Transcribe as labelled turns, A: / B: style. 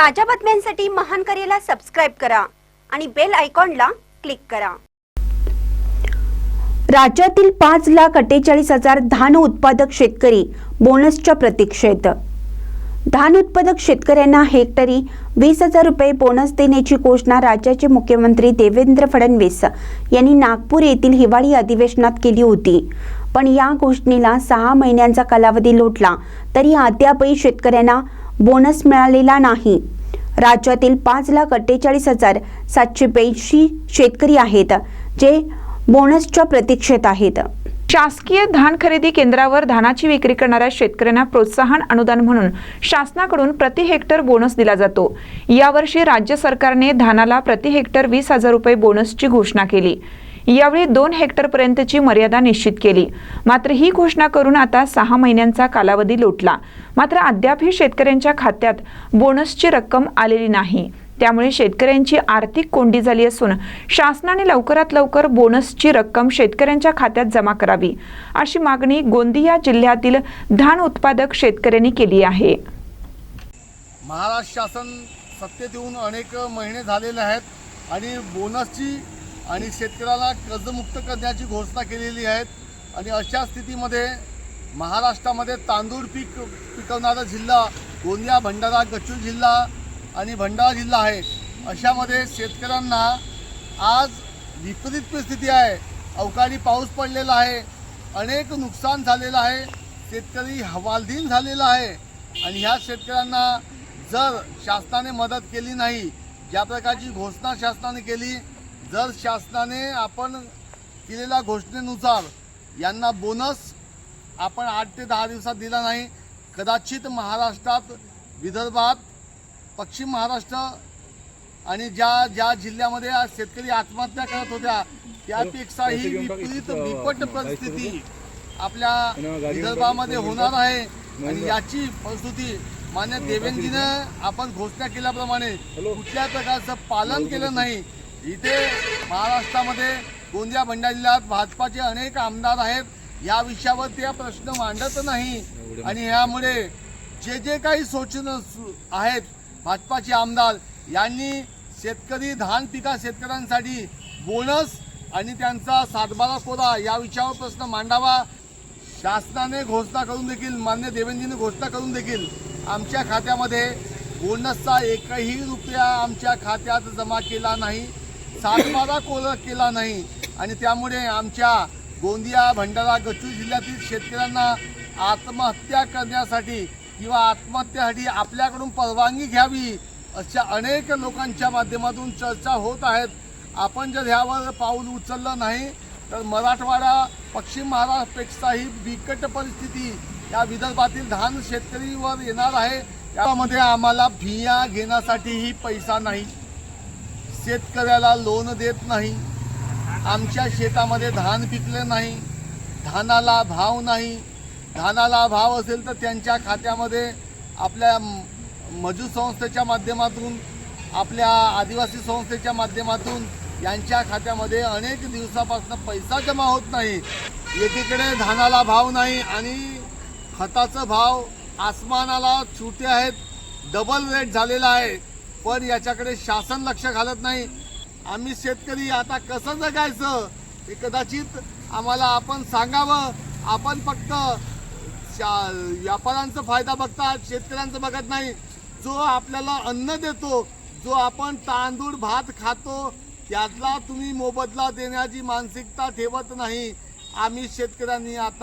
A: ताज्या बातम्यांसाठी महान करेला सबस्क्राईब करा आणि बेल आयकॉनला क्लिक करा. राज्यातील पाच लाख अठ्ठेचाळीस हजार धान उत्पादक शेतकरी बोनसच्या प्रतीक्षेत. धान उत्पादक शेतकऱ्यांना हेक्टरी वीस हजार रुपये बोनस देण्याची घोषणा राज्याचे मुख्यमंत्री देवेंद्र फडणवीस यांनी नागपूर येथील हिवाळी अधिवेशनात केली होती. पण या घोषणेला सहा महिन्यांचा कालावधी लोटला तरी अद्यापही शेतकऱ्यांना बोनस मिळालेला नाही. राज्यातील पाच लाख अठ्ठेचाळीस हजार सातशे ब्याऐंशी शेतकरी आहेत जे बोनसच्या प्रतीक्षेत आहेत.
B: शासकीय धान खरेदी केंद्रावर धानाची विक्री करणाऱ्या शेतकऱ्यांना प्रोत्साहन अनुदान म्हणून शासनाकडून प्रति हेक्टर बोनस दिला जातो. यावर्षी राज्य सरकारने धानाला प्रति हेक्टर वीस हजार रुपये बोनसची घोषणा केली. यावेळी दोन हेक्टरपर्यंतची मर्यादा निश्चित केली. मात्र ही घोषणा करून आता सहा महिन्यांचा कालावधी लोटला. मात्र अद्यापही शेतकऱ्यांच्या खात्यात बोनसची रक्कम आलेली नाही. त्यामुळे शेतकऱ्यांची आर्थिक कोंडी झाली असून शासनाने लवकरात लवकर बोनसची रक्कम शेतकऱ्यांच्या खात्यात जमा करावी अशी मागणी गोंदिया जिल्ह्यातील धान उत्पादक शेतकऱ्यांनी केली आहे.
C: महाराष्ट्र शासन सत्तेत येऊन अनेक महिने झालेले आहेत आणि बोनसची आणि शेतकऱ्याला कर्जमुक्त करण्याची घोषणा केलेली आहेत आणि अशा स्थितीमध्ये महाराष्ट्रामध्ये तांदूळ पीक पिकवणारा जिल्हा गोंदिया भंडारा गच्चू जिल्हा आणि भंडारा जिल्हा आहे. अशामध्ये शेतकऱ्यांना आज विपरीत परिस्थिती आहे. अवकाळी पाऊस पडलेला आहे. अनेक नुकसान झालेलं आहे. शेतकरी हवालदीन झालेला आहे. आणि ह्या शेतकऱ्यांना जर शासनाने मदत केली नाही ज्या प्रकारची घोषणा शासनाने केली जर शासनाने आपण केलेल्या घोषणेनुसार यांना बोनस आपण आठ ते दहा दिवसात दिला नाही कदाचित महाराष्ट्रात विदर्भात पश्चिम महाराष्ट्र आणि ज्या ज्या जिल्ह्यामध्ये शेतकरी आत्महत्या करत होत्या त्यापेक्षा ही विपरीत बिकट परिस्थिती आपल्या विदर्भामध्ये होणार आहे आणि याची परिस्थिती मान्य देवेंद्रजीनं आपण घोषणा केल्याप्रमाणे कुठल्या प्रकारचं पालन केलं नाही. इथे महाराष्ट्रामध्ये गोंदिया भंडारा जिल्ह्यात भाजपाचे अनेक आमदार आहेत. या विषयावर ते प्रश्न मांडत नाही. आणि यामुळे जे जे काही सूचना आहेत भाजपाचे आमदार यांनी शेतकरी धान पिका शेतकऱ्यांसाठी बोनस आणि त्यांचा सातबारा कोरा या विषयावर प्रश्न मांडावा. शासनाने घोषणा करून देखील मान्य देवेंद्रजीने घोषणा करून देखील आमच्या खात्यामध्ये बोनसचा एकही रुपया आमच्या खात्यात जमा केला नाही. सातबारा कोल केला नाही. आणि त्यामुळे आमच्या गोंदिया भंडारा गच्चू जिल्ह्यातील शेतकऱ्यांना आत्महत्या करण्यासाठी किंवा आत्महत्येसाठी आपल्याकडून परवानगी घ्यावी अशा अनेक लोकांच्या माध्यमातून चर्चा होत आहेत. आपण जर ह्यावर पाऊल उचललं नाही तर मराठवाडा पश्चिम महाराष्ट्रापेक्षाही बिकट परिस्थिती या विदर्भातील धान शेतकरीवर येणार आहे. त्यामध्ये आम्हाला भिया घेण्यासाठीही पैसा नाही. शेतकऱ्याला लोन देत नाही. आमच्या शेतामध्ये धान पिकले नाही. धानाला भाव नाही. धानाला भाव असेल तर त्यांच्या खात्यामध्ये आपल्या मजूर संस्थेच्या माध्यमातून आपल्या आदिवासी संस्थेच्या माध्यमातून यांच्या खात्यामध्ये अनेक दिवसापासून पैसा जमा होत नाही. एकीकडे धानाला भाव नाही आणि खताचा भाव आसमानाला छुटे आहेत. डबल रेट झालेला आहे. पण याच्याकडे शासन लक्ष घालत नाही. आम्ही शेतकरी आता कसं जगायचं? हे कदाचित आम्हाला आपण सांगावं. आपण फक्त शा- व्यापाऱ्यांचा फायदा बघतात शेतकऱ्यांचं बघत नाही. जो आपल्याला अन्न देतो जो आपण तांदूळ भात खातो त्यातला तुम्ही मोबदला देण्याची मानसिकता ठेवत नाही. आम्ही शेतकऱ्यांनी आता